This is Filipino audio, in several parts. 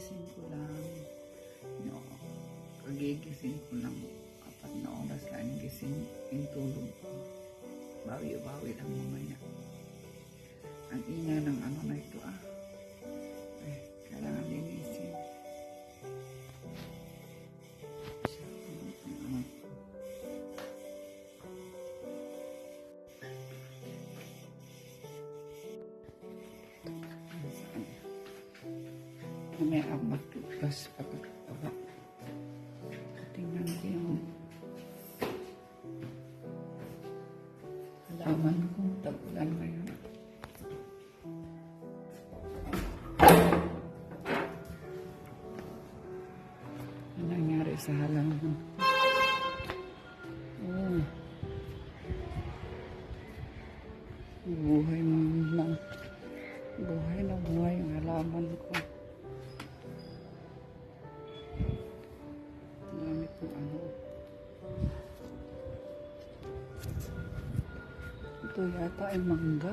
Kagigising ko lang. No, kagigising ko lang. Apat na oras lang gising yung tulog ko. Bawi-bawi lang mamaya. Ang ingay ng ano na ito ah. Mamaya ang magtugas pagkakaba. Tingnan ko yung halaman ko. Tagulan ngayon. Ano nangyari sa halaman? Oh. Buhay mo Ito yata ay mangga.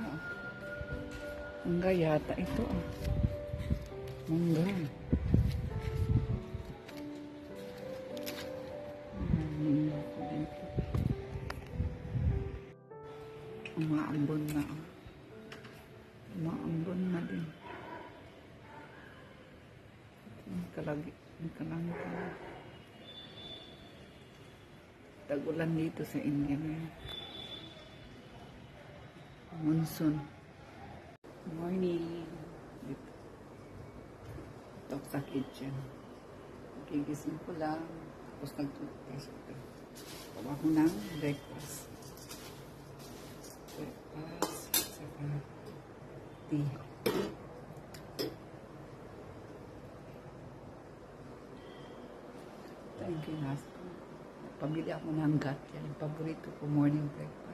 Mangga yata ito ah. Mangga. Umaambon na ah. Umaambon na din. Kalagi. Kalagi ko. Tagulan dito sa India ngayon. Monsoon. Morning. Ito sa kitchen. Gigising ko lang. Tapos nag-toothbrush ko. Gawa ko ng breakfast. Breakfast. Saka tea. Thank you, Nasco. Pabili ako ng gat. Yan paborito ko morning breakfast.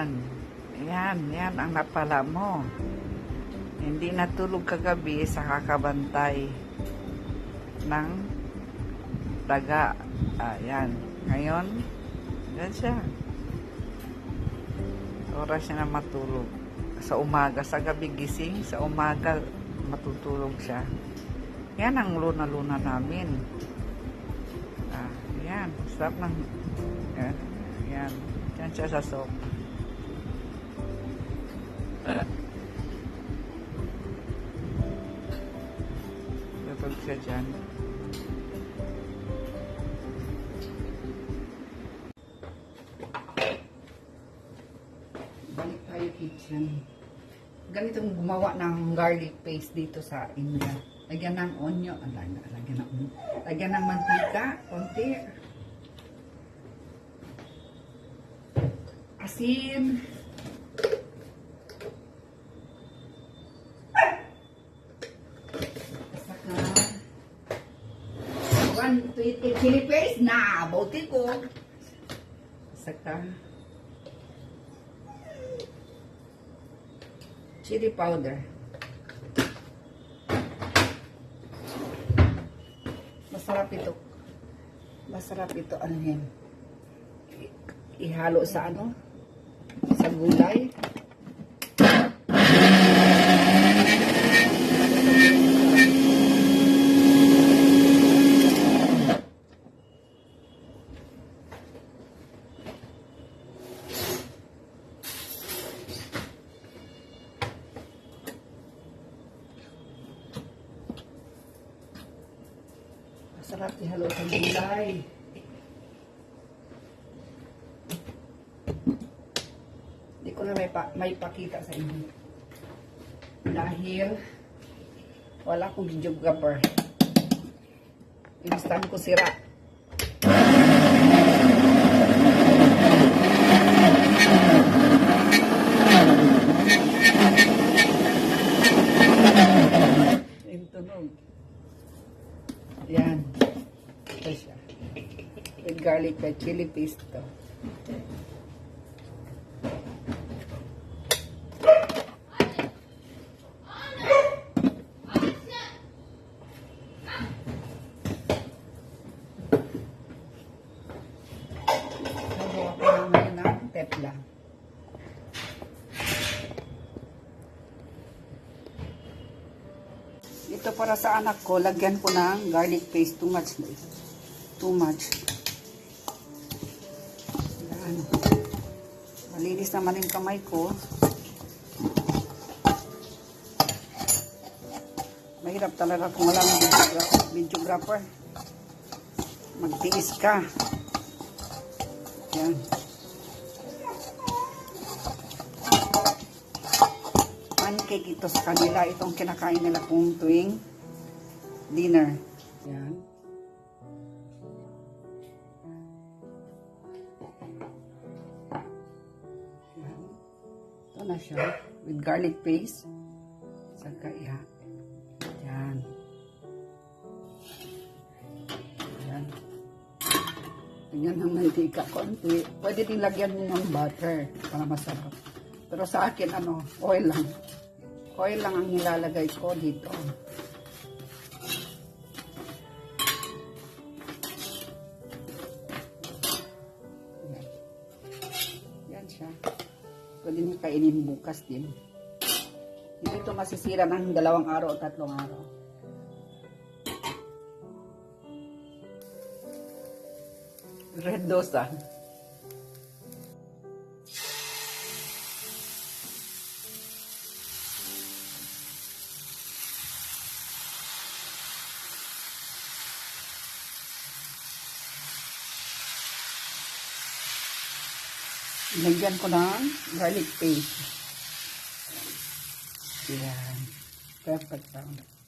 Yan. Yan, yan ang napala mo. Hindi natulog kagabi sa kakabantay ng daga. Ayan. Ngayon, yan siya. Oras siya na matulog. Sa umaga, sa gabi gising, sa umaga matutulog siya. Yan ang luna-luna namin. Ah, yan. Sarap ng... Yan. Yan. Yan siya sa soap. Tutulog siya dyan. Balik tayo kitchen. Ganitong gumawa ng garlic paste dito sa India. Lagyan ng. Ah, lagyan, lagyan ng. Lagyan ng mantika. Konti. Asin. Saka one tweet chili paste na bauti ko. Saka chili powder. Masarap ito. Masarap ito anuhin. I- Ihalo sa ano? Sa gulay. Masarap ihalo sa gulay. Hindi ko na may, pa, may pakita sa inyo. Dahil wala akong videographer. Inistan ko sira. Yung tunog. Yan. Ito siya. With garlic at chili paste to. Nagawa ko step lang. Ito para sa anak ko, lagyan ko ng garlic paste. Too much. Too much. Yan. Malinis naman yung kamay ko. Mahirap talaga kung wala ng videogra- videographer. Magtiis ka. Yan. Pancake ito sa kanila. Itong kinakain nila kung tuwing dinner. Yan. Yan. Ito na siya. With garlic paste. Saka iha. Yan. Yan. Tingnan ng mantika konti. Pwede din lagyan ng butter para masarap. Pero sa akin, ano, oil lang. Oil lang ang nilalagay ko dito. Yan. Siya. Pwede niyo kainin bukas din. Hindi ito masisira ng dalawang araw o tatlong araw. Red dosa. Lagyan ko ng garlic paste. Yan. Perfect sound.